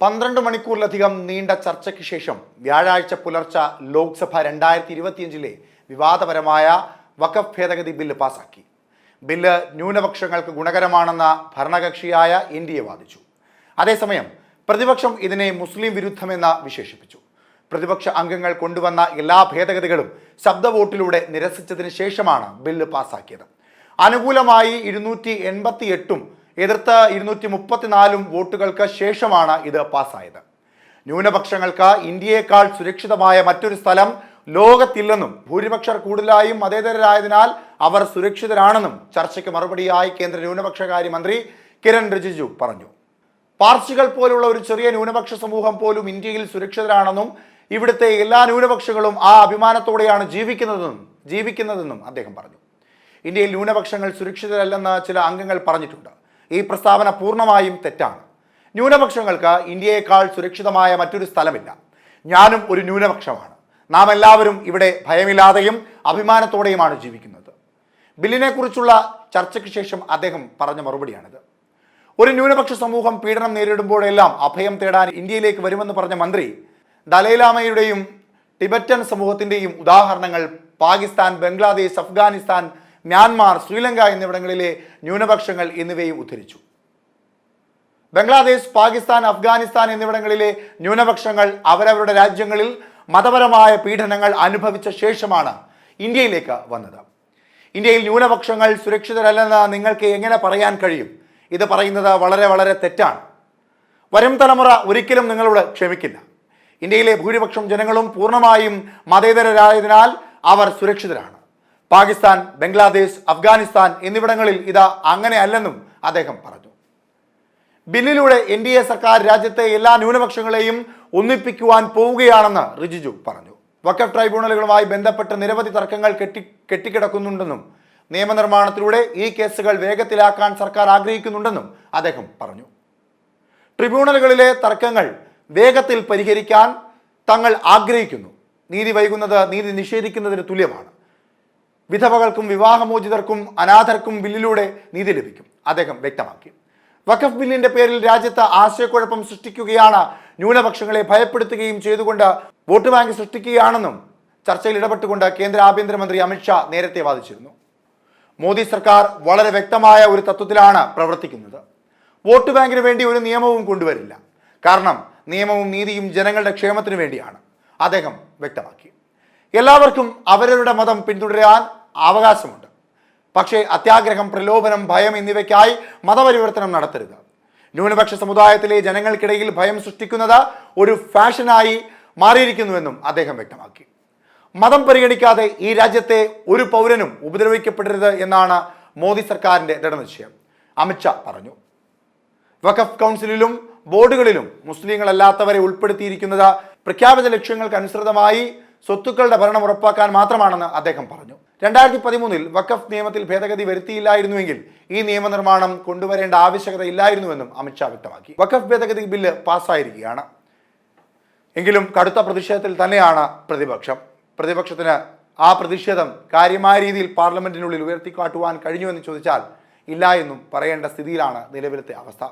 പന്ത്രണ്ട് മണിക്കൂറിലധികം നീണ്ട ചർച്ചയ്ക്ക് ശേഷം വ്യാഴാഴ്ച പുലർച്ച ലോക്സഭ രണ്ടായിരത്തി ഇരുപത്തിയഞ്ചിലെ വിവാദപരമായ വഖഫ് ഭേദഗതി ബില്ല് പാസാക്കി. ബില്ല് ന്യൂനപക്ഷങ്ങൾക്ക് ഗുണകരമാണെന്ന ഭരണകക്ഷിയായ എൻ ഡി എ വാദിച്ചു. അതേസമയം പ്രതിപക്ഷം ഇതിനെ മുസ്ലിം വിരുദ്ധമെന്ന് വിശേഷിപ്പിച്ചു. പ്രതിപക്ഷ അംഗങ്ങൾ കൊണ്ടുവന്ന എല്ലാ ഭേദഗതികളും ശബ്ദ വോട്ടിലൂടെ നിരസിച്ചതിന് ശേഷമാണ് ബില്ല് പാസാക്കിയത്. അനുകൂലമായി ഇരുന്നൂറ്റി എൺപത്തി എട്ടും എതിർത്ത് ഇരുന്നൂറ്റി മുപ്പത്തിനാലും വോട്ടുകൾക്ക് ശേഷമാണ് ഇത് പാസ്സായത്. ന്യൂനപക്ഷങ്ങൾക്ക് ഇന്ത്യയേക്കാൾ സുരക്ഷിതമായ മറ്റൊരു സ്ഥലം ലോകത്തില്ലെന്നും ഭൂരിപക്ഷർ കൂടുതലായും മതേതരരായതിനാൽ അവർ സുരക്ഷിതരാണെന്നും ചർച്ചയ്ക്ക് മറുപടിയായി കേന്ദ്ര ന്യൂനപക്ഷകാര്യ മന്ത്രി കിരൺ റിജിജു പറഞ്ഞു. പാർസികൾ പോലുള്ള ഒരു ചെറിയ ന്യൂനപക്ഷ സമൂഹം പോലും ഇന്ത്യയിൽ സുരക്ഷിതരാണെന്നും ഇവിടുത്തെ എല്ലാ ന്യൂനപക്ഷങ്ങളും ആ അഭിമാനത്തോടെയാണ് ജീവിക്കുന്നതെന്നും ജീവിക്കുന്നതെന്നും അദ്ദേഹം പറഞ്ഞു. ഇന്ത്യയിൽ ന്യൂനപക്ഷങ്ങൾ സുരക്ഷിതരല്ലെന്ന് ചില അംഗങ്ങൾ പറഞ്ഞിട്ടുണ്ട്. ഈ പ്രസ്താവന പൂർണമായും തെറ്റാണ്. ന്യൂനപക്ഷങ്ങൾക്ക് ഇന്ത്യയേക്കാൾ സുരക്ഷിതമായ മറ്റൊരു സ്ഥലമില്ല. ഞാനും ഒരു ന്യൂനപക്ഷമാണ്. നാം എല്ലാവരും ഇവിടെ ഭയമില്ലാതെയും അഭിമാനത്തോടെയുമാണ് ജീവിക്കുന്നത്. ബില്ലിനെക്കുറിച്ചുള്ള ചർച്ചയ്ക്ക് ശേഷം അദ്ദേഹം പറഞ്ഞ മറുപടിയാണിത്. ഒരു ന്യൂനപക്ഷ സമൂഹം പീഡനം നേരിടുമ്പോഴെല്ലാം അഭയം തേടാൻ ഇന്ത്യയിലേക്ക് വരുമെന്ന് പറഞ്ഞ മന്ത്രി ദലൈലാമയുടെയും ടിബറ്റൻ സമൂഹത്തിന്റെയും ഉദാഹരണങ്ങൾ പാകിസ്ഥാൻ ബംഗ്ലാദേശ് അഫ്ഗാനിസ്ഥാൻ മ്യാൻമാർ ശ്രീലങ്ക എന്നിവിടങ്ങളിലെ ന്യൂനപക്ഷങ്ങൾ എന്നിവയും ഉദ്ധരിച്ചു. ബംഗ്ലാദേശ് പാകിസ്ഥാൻ അഫ്ഗാനിസ്ഥാൻ എന്നിവിടങ്ങളിലെ ന്യൂനപക്ഷങ്ങൾ അവരവരുടെ രാജ്യങ്ങളിൽ മതപരമായ പീഡനങ്ങൾ അനുഭവിച്ച ശേഷമാണ് ഇന്ത്യയിലേക്ക് വന്നത്. ഇന്ത്യയിൽ ന്യൂനപക്ഷങ്ങൾ സുരക്ഷിതരല്ലെന്ന് നിങ്ങൾക്ക് എങ്ങനെ പറയാൻ കഴിയും? ഇത് പറയുന്നത് വളരെ വളരെ തെറ്റാണ്. വരും തലമുറ ഒരിക്കലും നിങ്ങളോട് ക്ഷമിക്കില്ല. ഇന്ത്യയിലെ ഭൂരിപക്ഷം ജനങ്ങളും പൂർണമായും മതേതരരായതിനാൽ അവർ സുരക്ഷിതരാണ്. പാകിസ്ഥാൻ ബംഗ്ലാദേശ് അഫ്ഗാനിസ്ഥാൻ എന്നിവിടങ്ങളിൽ ഇത് അങ്ങനെയല്ലെന്നും അദ്ദേഹം പറഞ്ഞു. ബില്ലിലൂടെ എൻ ഡി എ സർക്കാർ രാജ്യത്തെ എല്ലാ ന്യൂനപക്ഷങ്ങളെയും ഒന്നിപ്പിക്കുവാൻ പോവുകയാണെന്ന് റിജിജു പറഞ്ഞു. വക്കഫ് ട്രൈബ്യൂണലുകളുമായി ബന്ധപ്പെട്ട് നിരവധി തർക്കങ്ങൾ കെട്ടി കെട്ടിക്കിടക്കുന്നുണ്ടെന്നും നിയമനിർമ്മാണത്തിലൂടെ ഈ കേസുകൾ വേഗത്തിലാക്കാൻ സർക്കാർ ആഗ്രഹിക്കുന്നുണ്ടെന്നും അദ്ദേഹം പറഞ്ഞു. ട്രിബ്യൂണലുകളിലെ തർക്കങ്ങൾ വേഗത്തിൽ പരിഹരിക്കാൻ തങ്ങൾ ആഗ്രഹിക്കുന്നു. നീതി വൈകുന്നത് നീതി നിഷേധിക്കുന്നതിന് തുല്യമാണ്. വിധവകൾക്കും വിവാഹമോചിതർക്കും അനാഥർക്കും ബില്ലിലൂടെ നീതി ലഭിക്കും. അദ്ദേഹം വ്യക്തമാക്കി. വഖഫ് ബില്ലിന്റെ പേരിൽ രാജ്യത്ത് ആശയക്കുഴപ്പം സൃഷ്ടിക്കുകയാണ്. ന്യൂനപക്ഷങ്ങളെ ഭയപ്പെടുത്തുകയും ചെയ്തുകൊണ്ട് വോട്ട് ബാങ്ക് സൃഷ്ടിക്കുകയാണെന്നും ചർച്ചയിൽ ഇടപെട്ടുകൊണ്ട് കേന്ദ്ര ആഭ്യന്തരമന്ത്രി അമിത്ഷാ നേരത്തെ വാദിച്ചിരുന്നു. മോദി സർക്കാർ വളരെ വ്യക്തമായ ഒരു തത്വത്തിലാണ് പ്രവർത്തിക്കുന്നത്. വോട്ട് ബാങ്കിന് വേണ്ടി ഒരു നിയമവും കൊണ്ടുവരില്ല. കാരണം നിയമവും നീതിയും ജനങ്ങളുടെ ക്ഷേമത്തിനു വേണ്ടിയാണ്. അദ്ദേഹം വ്യക്തമാക്കി. എല്ലാവർക്കും അവരവരുടെ മതം പിന്തുടരാൻ അവകാശമുണ്ട്. പക്ഷേ അത്യാഗ്രഹം പ്രലോഭനം ഭയം എന്നിവയ്ക്കായി മതപരിവർത്തനം നടത്തരുത്. ന്യൂനപക്ഷ സമുദായത്തിലെ ജനങ്ങൾക്കിടയിൽ ഭയം സൃഷ്ടിക്കുന്നത് ഒരു ഫാഷനായി മാറിയിരിക്കുന്നുവെന്നും അദ്ദേഹം വ്യക്തമാക്കി. മതം പരിഗണിക്കാതെ ഈ രാജ്യത്തെ ഒരു പൗരനും ഉപദ്രവിക്കപ്പെടരുത് എന്നാണ് മോദി സർക്കാരിന്റെ ദൃഢനിശ്ചയം. അമിത്ഷാ പറഞ്ഞു. വഖഫ് കൗൺസിലിലും ബോർഡുകളിലും മുസ്ലിങ്ങളല്ലാത്തവരെ ഉൾപ്പെടുത്തിയിരിക്കുന്നത് പ്രഖ്യാപിത ലക്ഷ്യങ്ങൾക്ക് അനുസൃതമായി സ്വത്തുക്കളുടെ ഭരണം ഉറപ്പാക്കാൻ മാത്രമാണെന്ന് അദ്ദേഹം പറഞ്ഞു. രണ്ടായിരത്തി പതിമൂന്നിൽ വഖഫ് നിയമത്തിൽ ഭേദഗതി വരുത്തിയില്ലായിരുന്നുവെങ്കിൽ ഈ നിയമനിർമ്മാണം കൊണ്ടുവരേണ്ട ആവശ്യകത ഇല്ലായിരുന്നുവെന്നും അമിത്ഷാ വ്യക്തമാക്കി. വഖഫ് ഭേദഗതി ബില്ല് പാസ്സായിരിക്കുകയാണ്. എങ്കിലും കടുത്ത പ്രതിഷേധത്തിൽ തന്നെയാണ് പ്രതിപക്ഷം. പ്രതിപക്ഷത്തിന് ആ പ്രതിഷേധം കാര്യമായ രീതിയിൽ പാർലമെന്റിനുള്ളിൽ ഉയർത്തിക്കാട്ടുവാൻ കഴിഞ്ഞുവെന്ന് ചോദിച്ചാൽ ഇല്ല എന്നും പറയേണ്ട സ്ഥിതിയിലാണ് നിലവിലത്തെ അവസ്ഥ.